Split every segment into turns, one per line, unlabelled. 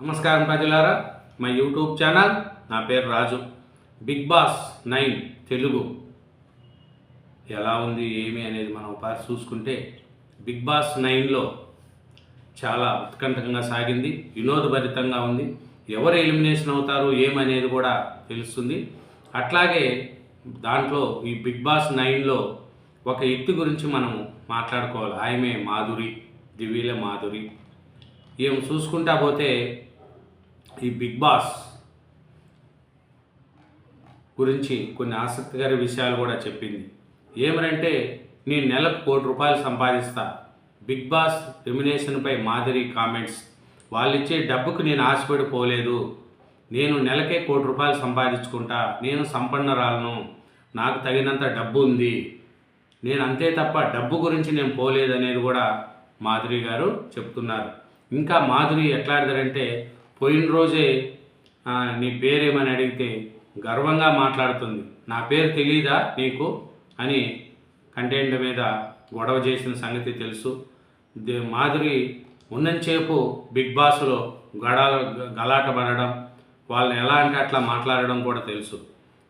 నమస్కారం ప్రజలారా. మా యూట్యూబ్ ఛానల్ నా పేరు Raju. Big boss nine Telugu. ఎలా ఉంది ఏమి అనేది మనం ఒకసారి చూసుకుంటే బిగ్ బాస్ నైన్లో చాలా ఉత్కంఠకంగా సాగింది వినోదభరితంగా ఉంది. ఎవరు ఎలిమినేషన్ అవుతారు ఏమనేది కూడా తెలుస్తుంది. అట్లాగే దాంట్లో ఈ బిగ్ బాస్ నైన్లో ఒక వ్యక్తి గురించి మనం మాట్లాడుకోవాలి. ఆమె మాధురి దివ్యల మాధురి. ఏం చూసుకుంటా పోతే ది బిగ్ బాస్ గురించి కొన్ని ఆసక్తికర విషయాలు కూడా చెప్పింది. ఏమనంటే నేను నెలకు కోటి రూపాయలు సంపాదిస్తా. బిగ్ బాస్ రెమినేషన్పై మాదిరి కామెంట్స్. వాళ్ళు ఇచ్చే డబ్బుకు నేను ఆశపడి పోలేదు నేను నెలకే కోటి రూపాయలు సంపాదించుకుంటా. నేను సంపన్నరాలను. నాకు తగినంత డబ్బు ఉంది. నేను అంతే తప్ప డబ్బు గురించి నేను పోలేదనేది కూడా మాధురి గారు చెప్తున్నారు. ఇంకా మాధురి ఎట్లాడతారంటే పోయిన రోజే నీ పేరేమని అడిగితే గర్వంగా మాట్లాడుతుంది. నా పేరు తెలీదా నీకు? అని కంటెంట్ మీద గొడవ చేసిన సంగతి తెలుసు. దే- మాధురి ఉన్నంతసేపు బిగ్ బాస్లో గడాల గలాట పడడం వాళ్ళని ఎలా అంటే అట్లా మాట్లాడడం కూడా తెలుసు.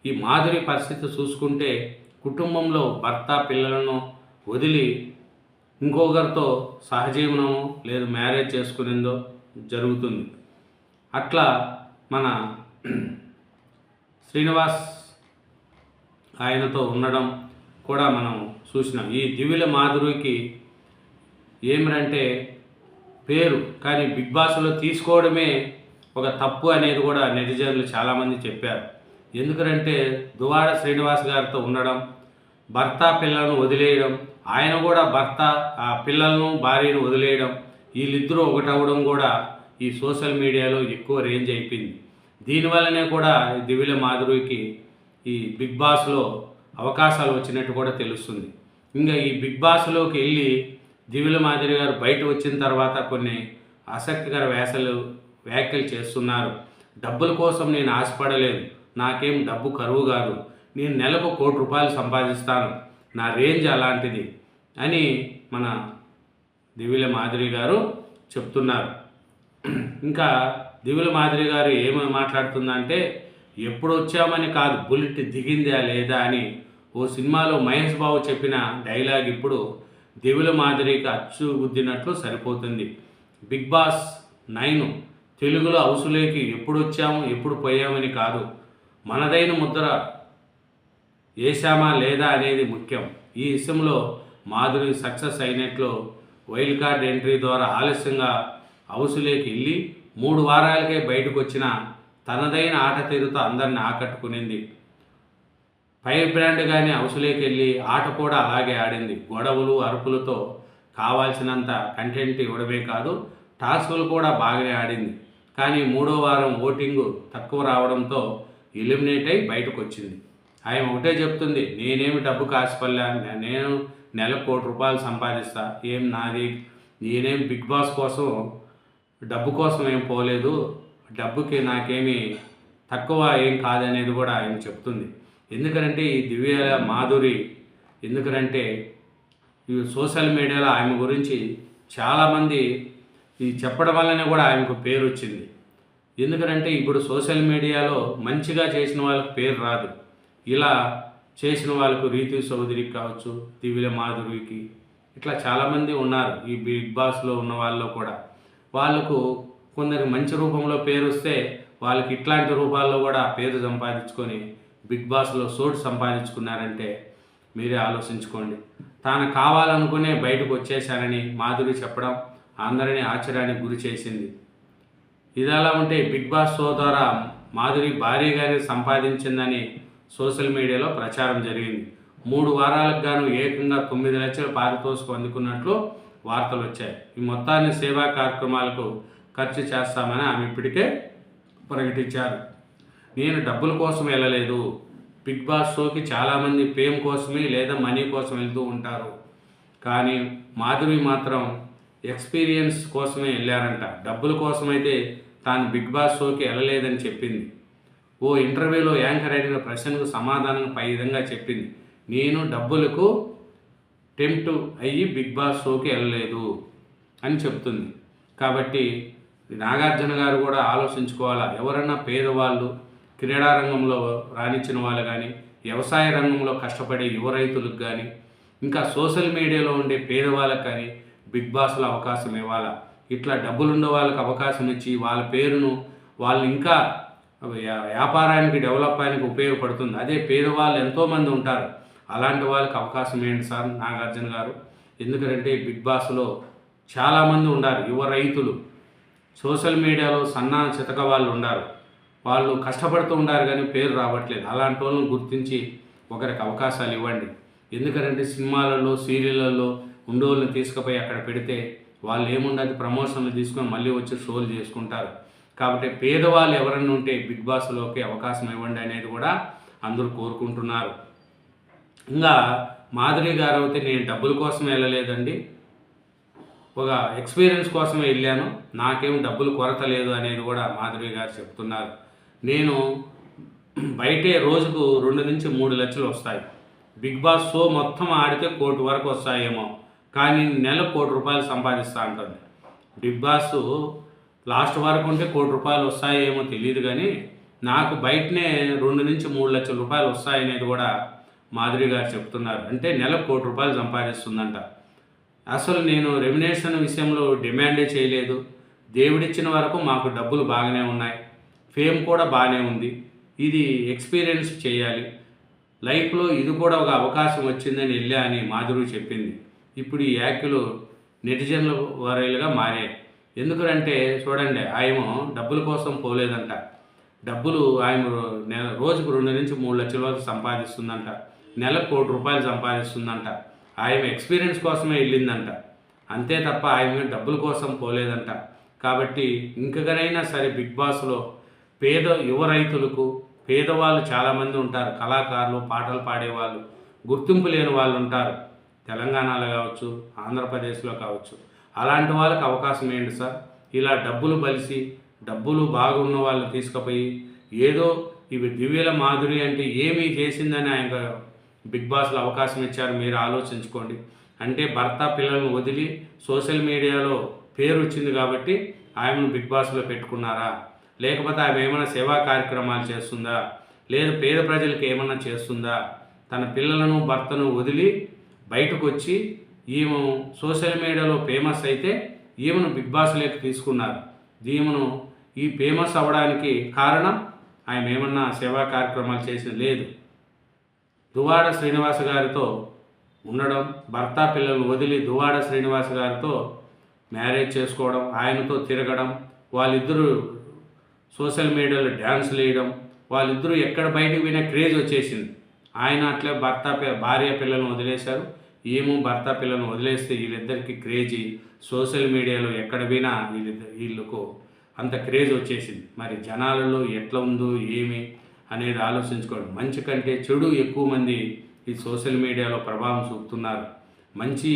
ఈ మాధురి పరిస్థితి చూసుకుంటే కుటుంబంలో భర్త పిల్లలను వదిలి ఇంకొకరితో సహజీవనము లేదు మ్యారేజ్ చేసుకునేందో జరుగుతుంది. అట్లా మన శ్రీనివాస్ ఆయనతో ఉండడం కూడా మనం చూసినాం. ఈ దివ్యుల మాధురికి ఏమిరంటే పేరు కానీ బిగ్ బాస్లో తీసుకోవడమే ఒక తప్పు అనేది కూడా నెటిజన్లు చాలామంది చెప్పారు. ఎందుకంటే దువాడ శ్రీనివాస్ గారితో ఉండడం భర్త పిల్లలను వదిలేయడం ఆయన కూడా భర్త ఆ పిల్లలను భార్యను వదిలేయడం వీళ్ళిద్దరూ ఒకటవడం కూడా ఈ సోషల్ మీడియాలో ఎక్కువ రేంజ్ అయిపోయింది. దీనివల్లనే కూడా ఈ మాధురికి ఈ బిగ్ బాస్లో అవకాశాలు వచ్చినట్టు కూడా తెలుస్తుంది. ఇంకా ఈ బిగ్ బాస్లోకి వెళ్ళి దివిల మాదిరి గారు బయట వచ్చిన తర్వాత కొన్ని ఆసక్తికర వేసలు వ్యాఖ్యలు చేస్తున్నారు. డబ్బుల కోసం నేను ఆశపడలేదు. నాకేం డబ్బు కరువు కాదు. నేను నెలకు కోటి రూపాయలు సంపాదిస్తాను. నా రేంజ్ అలాంటిది అని మన దివిల మాదిరి గారు చెప్తున్నారు. ఇంకా దివుల మాదిరి గారు ఏమని మాట్లాడుతుందంటే ఎప్పుడు వచ్చామని కాదు బుల్లెట్ దిగిందా లేదా అని ఓ సినిమాలో మహేష్ బాబు చెప్పిన డైలాగ్ ఇప్పుడు దివుల మాదిరికి అచ్చు గుద్దినట్లు సరిపోతుంది. బిగ్ బాస్ నైన్ తెలుగులో హౌసులోకి ఎప్పుడు వచ్చాము ఎప్పుడు పోయామని కాదు మనదైన ముద్ర వేశామా లేదా అనేది ముఖ్యం. ఈ విషయంలో మాధురి సక్సెస్ అయినట్లు వైల్డ్ కార్డ్ ఎంట్రీ ద్వారా ఆలస్యంగా హౌసులోకి వెళ్ళి మూడు వారాలకే బయటకు వచ్చిన తనదైన ఆట తీరుతో అందరిని ఆకట్టుకునింది. ఫైర్ బ్రాండ్ కానీ హౌసులోకి వెళ్ళి ఆట కూడా అలాగే ఆడింది. గొడవలు అరుపులతో కావాల్సినంత కంటెంట్ ఇవ్వడమే కాదు టాస్కులు కూడా బాగానే ఆడింది. కానీ మూడో వారం ఓటింగు తక్కువ రావడంతో ఎలిమినేట్ అయి బయటకు వచ్చింది ఆయన ఒకటే చెప్తుంది నేనేమి డబ్బు కాసిపల్లా నేను నెల కోటి రూపాయలు సంపాదిస్తా ఏం నాది నేనేం బిగ్ బాస్ కోసం డబ్బు కోసం ఏం పోలేదు డబ్బుకి నాకేమీ తక్కువ ఏం కాదనేది కూడా ఆయన చెప్తుంది. ఎందుకంటే ఈ దివ్య మాధురి ఎందుకంటే ఈ సోషల్ మీడియాలో ఆమె గురించి చాలామంది ఈ చెప్పడం వల్లనే కూడా ఆమెకు పేరు వచ్చింది ఎందుకంటే ఇప్పుడు సోషల్ మీడియాలో మంచిగా చేసిన వాళ్ళకి పేరు రాదు. ఇలా చేసిన వాళ్ళకు రీతి సోదరికి కావచ్చు దివ్య మాధురికి ఇట్లా చాలామంది ఉన్నారు ఈ బిగ్ బాస్లో ఉన్న వాళ్ళు కూడా. వాళ్ళకు కొందరికి మంచి రూపంలో పేరు వస్తే వాళ్ళకి ఇట్లాంటి రూపాల్లో కూడా పేరు సంపాదించుకొని బిగ్ బాస్లో చోటు సంపాదించుకున్నారంటే మీరే ఆలోచించుకోండి. తాను కావాలనుకునే బయటకు వచ్చేశానని మాధురి చెప్పడం అందరినీ ఆశ్చర్యానికి గురి చేసింది. ఇది అలా ఉంటే బిగ్ బాస్ షో ద్వారా మాధురి భారీగానే సంపాదించిందని సోషల్ మీడియాలో ప్రచారం జరిగింది. మూడు వారాలకు గాను ఏకంగా తొమ్మిది లక్షల పారితోషికం అందుకున్నట్లు వార్తలు వచ్చాయి ఈ మొత్తాన్ని సేవా కార్యక్రమాలకు ఖర్చు చేస్తామని ఆమె ఇప్పటికే ప్రకటించారు. నేను డబ్బుల కోసం వెళ్ళలేదు. బిగ్ బాస్ షోకి చాలామంది ఫేమ్ కోసమే లేదా మనీ కోసం వెళ్తూ ఉంటారు. కానీ మాధవి మాత్రం ఎక్స్పీరియన్స్ కోసమే వెళ్ళారంట. డబ్బుల కోసమైతే తాను బిగ్ బాస్ షోకి వెళ్ళలేదని చెప్పింది. ఓ ఇంటర్వ్యూలో యాంకర్ అడిగిన ప్రశ్నకు సమాధానం పై విధంగా చెప్పింది. నేను డబ్బులకు టెంప్ట్ అయ్యి బిగ్ బాస్ షోకి వెళ్ళలేదు అని చెప్తుంది. కాబట్టి నాగార్జున గారు కూడా ఆలోచించుకోవాలా ఎవరన్నా పేదవాళ్ళు క్రీడారంగంలో రాణించిన వాళ్ళు కానీ వ్యవసాయ రంగంలో కష్టపడే యువ రైతులకు కానీ ఇంకా సోషల్ మీడియాలో ఉండే పేదవాళ్ళకి కానీ బిగ్ బాస్లో అవకాశం ఇవ్వాలా? ఇట్లా డబ్బులున్న వాళ్ళకి అవకాశం ఇచ్చి వాళ్ళ పేరును వాళ్ళు ఇంకా వ్యా- వ్యాపారానికి డెవలప్ అయ్యానికి ఉపయోగపడుతుంది. అదే పేదవాళ్ళు ఎంతోమంది ఉంటారు. అలాంటి వాళ్ళకి అవకాశం ఏంటి సార్? నాగార్జున గారు? ఎందుకంటే బిగ్ బాస్లో చాలామంది ఉన్నారు యువ రైతులు. సోషల్ మీడియాలో సన్నా చితక వాళ్ళు ఉన్నారు. వాళ్ళు కష్టపడుతూ ఉండారు కానీ పేరు రావట్లేదు. అలాంటి వాళ్ళని గుర్తించి ఒకరికి అవకాశాలు ఇవ్వండి. ఎందుకంటే సినిమాలలో సీరియళ్ళల్లో ఉండోళ్ళని తీసుకుపోయి అక్కడ పెడితే వాళ్ళు ఏముండదు ప్రమోషన్లు తీసుకొని మళ్ళీ వచ్చి షోలు చేసుకుంటారు. కాబట్టి పేదవాళ్ళు ఎవరన్నా ఉంటే బిగ్ బాస్లోకి అవకాశం ఇవ్వండి అనేది కూడా అందరూ కోరుకుంటున్నారు. ఇంకా మాధురి గారు అయితే నేను డబ్బుల కోసం వెళ్ళలేదండి. ఒక ఎక్స్పీరియన్స్ కోసమే వెళ్ళాను. నాకేం డబ్బులు కొరత లేదు అనేది కూడా మాధురి గారు చెప్తున్నారు. నేను బయటే రోజుకు రెండు నుంచి మూడు లక్షలు వస్తాయి. బిగ్ బాస్ షో మొత్తం ఆడితే కోటి వరకు వస్తాయేమో. కానీ నెల కోటి రూపాయలు సంపాదిస్తా అంటుంది. బిగ్ బాస్ లాస్ట్ వరకు ఉంటే కోటి రూపాయలు వస్తాయేమో తెలియదు కానీ నాకు బయటనే రెండు నుంచి మూడు లక్షల రూపాయలు వస్తాయనేది కూడా మాధురి గారు చెప్తున్నారు. అంటే నెల కోటి రూపాయలు సంపాదిస్తుందంట. అసలు నేను రెమ్యునేషన్ విషయంలో డిమాండే చేయలేదు. దేవుడిచ్చిన వరకు మాకు డబ్బులు బాగానే ఉన్నాయి. ఫేమ్ కూడా బాగానే ఉంది. ఇది ఎక్స్పీరియన్స్ చేయాలి. లైఫ్లో ఇది కూడా ఒక అవకాశం వచ్చిందని వెళ్ళా అని మాధురి చెప్పింది. ఇప్పుడు ఈ యాక్యులు నెటిజన్ల వారైలుగా మారాయి. ఎందుకంటే చూడండి ఆయన డబ్బుల కోసం పోలేదంట. డబ్బులు ఆయన రోజుకు రెండు నుంచి మూడు లక్షల వరకు సంపాదిస్తుందంట. నెలకు కోటి రూపాయలు సంపాదిస్తుందంట. ఆయన ఎక్స్పీరియన్స్ కోసమే వెళ్ళిందంట. అంతే తప్ప ఆయన డబ్బుల కోసం పోలేదంట. కాబట్టి ఇంకనైనా సరే బిగ్ బాస్లో పేద యువ రైతులకు పేదవాళ్ళు చాలామంది ఉంటారు. కళాకారులు పాటలు పాడేవాళ్ళు గుర్తింపు లేని వాళ్ళు ఉంటారు. తెలంగాణలో కావచ్చు ఆంధ్రప్రదేశ్లో కావచ్చు. అలాంటి వాళ్ళకి అవకాశం ఏంటి సార్? ఇలా డబ్బులు బలిసి డబ్బులు బాగున్న వాళ్ళు తీసుకుపోయి ఏదో ఇవి దివ్యల మాధురి అంటే ఏమీ చేసిందని ఆయన బిగ్ బాస్లో అవకాశం ఇచ్చారు మీరు ఆలోచించుకోండి. అంటే భర్త పిల్లలను వదిలి సోషల్ మీడియాలో పేరు వచ్చింది కాబట్టి ఆమెను బిగ్ బాస్లో పెట్టుకున్నారా? లేకపోతే ఆమె ఏమైనా సేవా కార్యక్రమాలు చేస్తుందా? లేదు పేద ప్రజలకు ఏమైనా చేస్తుందా? తన పిల్లలను భర్తను వదిలి బయటకు వచ్చి ఈమె సోషల్ మీడియాలో ఫేమస్ అయితే ఈమెను బిగ్ బాస్లోకి తీసుకున్నారు. ఈమెను ఈ ఫేమస్ అవ్వడానికి కారణం ఆయన ఏమన్నా సేవా కార్యక్రమాలు చేసిన లేదు. దువాడ శ్రీనివాస గారితో ఉండడం భర్త పిల్లలు వదిలి దువాడ శ్రీనివాస గారితో మ్యారేజ్ చేసుకోవడం ఆయనతో తిరగడం వాళ్ళిద్దరూ సోషల్ మీడియాలో డ్యాన్స్లు వేయడం వాళ్ళిద్దరూ ఎక్కడ బయటకు పోయినా క్రేజ్ వచ్చేసింది. ఆయన అట్లే భర్త భార్య పిల్లలను వదిలేశారు. ఏమో భర్త పిల్లలను వదిలేస్తే వీళ్ళిద్దరికి క్రేజీ. సోషల్ మీడియాలో ఎక్కడ పోయినా వీళ్ళిద్దరు వీళ్ళకు అంత క్రేజ్ వచ్చేసింది. మరి జనాలలో ఎట్లా ఉందో ఏమి? అనేది ఆలోచించుకోండి. మంచి కంటే చెడు ఎక్కువ మంది ఈ సోషల్ మీడియాలో ప్రభావం చూపుతున్నారు. మంచి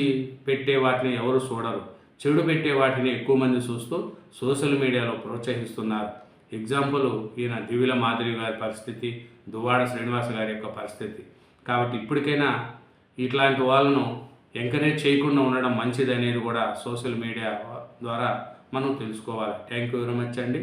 పెట్టే వాటిని ఎవరు చూడరు. చెడు పెట్టే వాటిని ఎక్కువ మంది చూస్తూ సోషల్ మీడియాలో ప్రోత్సహిస్తున్నారు. ఎగ్జాంపుల్ ఈయన దివిల మాధురి గారి పరిస్థితి దువ్వాడ శ్రీనివాస గారి యొక్క పరిస్థితి. కాబట్టి ఇప్పటికైనా ఇట్లాంటి వాళ్ళను ఎంకరేజ్ చేయకుండా ఉండడం మంచిది అనేది కూడా సోషల్ మీడియా ద్వారా మనం తెలుసుకోవాలి. థ్యాంక్ యూ వెరీ మచ్ అండి.